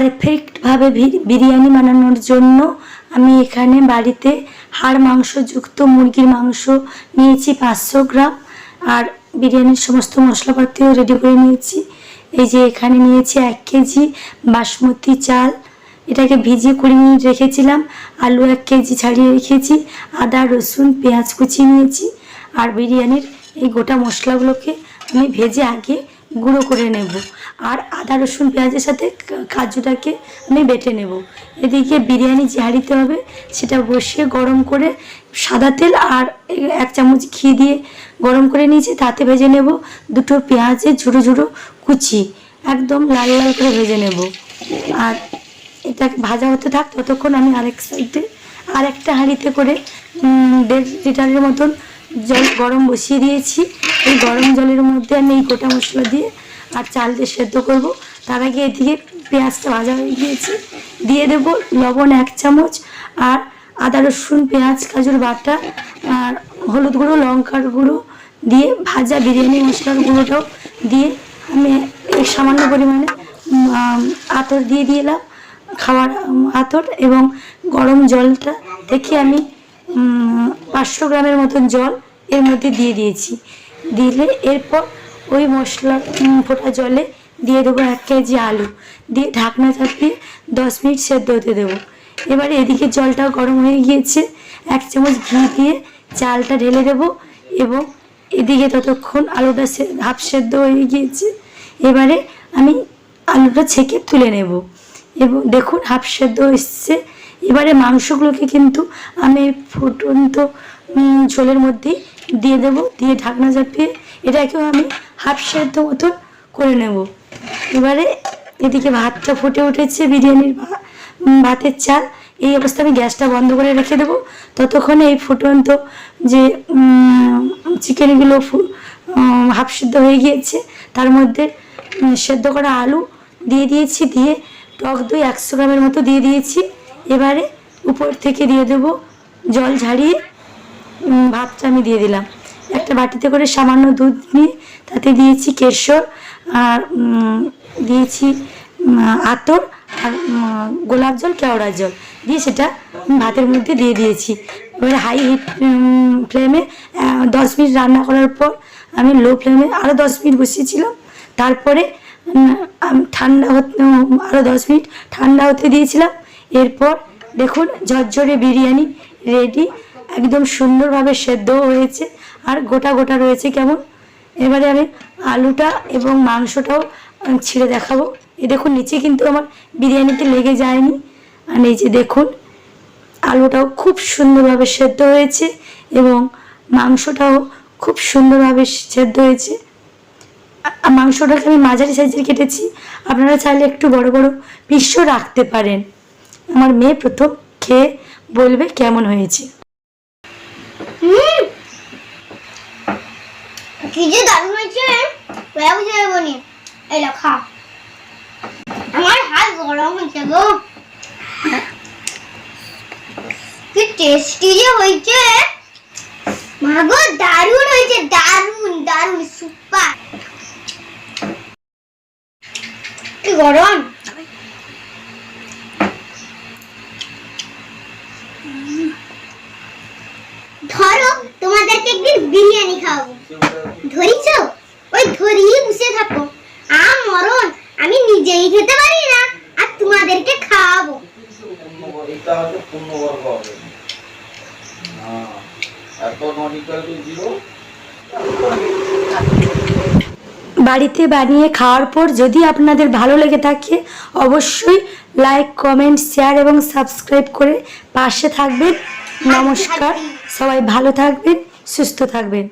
পারফেক্টভাবে বিরিয়ানি বানানোর জন্য আমি এখানে বাড়িতে হাড় মাংসযুক্ত মুরগির মাংস নিয়েছি পাঁচশো গ্রাম আর বিরিয়ানির সমস্ত মশলাপাতিও রেডি করে নিয়েছি। এই যে এখানে নিয়েছি এক কেজি বাসমতি চাল, এটাকে ভিজিয়ে কুড়ি মিনিট রেখেছিলাম, আলু এক কেজি ছাড়িয়ে রেখেছি, আদা, রসুন, পেঁয়াজ কুচি নিয়েছি আর বিরিয়ানির এই গোটা মশলাগুলোকে আমি ভেজে আগে গুঁড়ো করে নেব। আর আদা, রসুন, পেঁয়াজের সাথে কাজুটাকে আমি বেটে নেব। এদিকে বিরিয়ানি যে হাঁড়িতে হবে, সেটা বসিয়ে গরম করে সাদা তেল আর এক চামচ ঘি দিয়ে গরম করে নিয়েছি, তাতে ভেজে নেব দুটো পেঁয়াজের ঝুড়ো ঝুড়ো কুচি, একদম লাল লাল করে ভেজে নেব। আর এটাকে ভাজা হতে থাক, ততক্ষণ আমি আরেক সাইডে আর একটা হাঁড়িতে করে দেড় লিটারের মতন জল গরম বসিয়ে দিয়েছি। এই গরম জলের মধ্যে আমি এই গোটা মশলা দিয়ে আর চাল দিয়ে সেদ্ধ করব। তার আগে এদিকে পেঁয়াজটা ভাজা হয়ে গিয়েছে। দিয়ে দেব লবণ এক চামচ আর আদা রসুন পেঁয়াজ কাজুর বাটা আর হলুদ গুঁড়ো লঙ্কার গুঁড়ো দিয়ে ভাজা বিরিয়ানি মশলার গুঁড়োটাও দিয়ে আমি সামান্য পরিমাণে আতর দিয়ে দিলাম উম, আতর এবং গরম জলটা থেকে আমি পাঁচশো গ্রামের মতন জল এর মধ্যে দিয়ে দিয়েছি। দিলে এরপর ওই মশলা ফোটা জলে দিয়ে দেবো এক কেজি আলু। দিয়ে ঢাকনা চাপিয়ে দশ মিনিট সেদ্ধ হতে দেবো। এবারে এদিকে জলটা গরম হয়ে গিয়েছে। এক চামচ ঘি দিয়ে চালটা ঢেলে দেবো এবং এদিকে ততক্ষণ আলুটা হাফ সেদ্ধ হয়ে গিয়েছে। এবারে আমি আলুটা ছেঁকে তুলে নেব এবং দেখুন হাফ সেদ্ধ এসছে। এবারে মাংসগুলোকে কিন্তু আমি ফুটন্ত ঝোলের মধ্যেই দিয়ে দেব, দিয়ে ঢাকনা চাপিয়ে এটাকেও আমি হাফ সেদ্ধ মতন করে নেব। এবারে এদিকে ভাতটা ফুটে উঠেছে, বিরিয়ানির ভাতের চাল। এই অবস্থা আমি গ্যাসটা বন্ধ করে রেখে দেবো। ততক্ষণে এই ফুটন্ত যে চিকেনগুলো হাফ সিদ্ধ হয়ে গিয়েছে, তার মধ্যে সেদ্ধ করা আলু দিয়ে দিয়েছি, দিয়ে টক দই একশো গ্রামের মতো দিয়ে দিয়েছি। এবারে উপর থেকে দিয়ে দেবো জল ঝাড়িয়ে ভাতটা আমি দিয়ে দিলাম। একটা বাটিতে করে সামান্য দুধ নিয়ে তাতে দিয়েছি কেশর আর দিয়েছি আতর আর গোলাপ জল, কেওড়া জল। দিয়ে সেটা ভাতের মধ্যে দিয়ে দিয়েছি। এবারে হাই হিট ফ্লেমে দশ মিনিট রান্না করার পর আমি লো ফ্লেমে আরও দশ মিনিট বসিয়েছিলাম। তারপরে ঠান্ডা হতে আরও দশ মিনিট ঠান্ডা হতে দিয়েছিলাম। এরপর দেখুন ঝরঝরে বিরিয়ানি রেডি। একদম সুন্দরভাবে সেদ্ধ হয়েছে। আর গোটা গোটা রয়েছে কেমন? এবারে আমি আলুটা এবং মাংসটাও ছিঁড়ে দেখাবো। এ দেখুন, নিচে কিন্তু আমার বিরিয়ানিতে লেগে যায়নি। আর যে দেখুন, আলুটাও খুব সুন্দরভাবে সেদ্ধ হয়েছে এবং মাংসটাও খুব সুন্দরভাবে সেদ্ধ হয়েছে। মাংসটাকে আমি মাঝারি সাইজের কেটেছি। আপনারা চাইলে একটু বড় বড় পিসও রাখতে পারেন। আমার মেয়ে প্রথম খেয়ে বলবে কেমন হয়েছে। কি যে দারুণ হয়েছে। বেলা বুঝে যাব নি এই খা। আমার হাত গরম হয়েছে গো। কি টেস্টি যে হয়েছে। মাগো দারুণ হয়েছে, দারুণ দারুণ সুপার কি গরম ধরো তোমাদেরকে একদিন বিরিয়ানি খাওয়াবো ধরিছ? ওই ধরিয়ে বসে থাকো। আ মরণ আমি নিজেই খেতে পারি না আর তোমাদেরকে খাওয়াবো। এটা হচ্ছে পূর্ণবর্গ হবে। এত নট ইকুয়াল টু জিরো। বাড়িতে বানিয়ে খাওয়ার পর যদি আপনাদের ভালো লেগে থাকে অবশ্যই লাইক কমেন্ট শেয়ার এবং সাবস্ক্রাইব করে পাশে থাকবেন। নমস্কার। সবাই ভালো থাকবেন সুস্থ থাকবেন।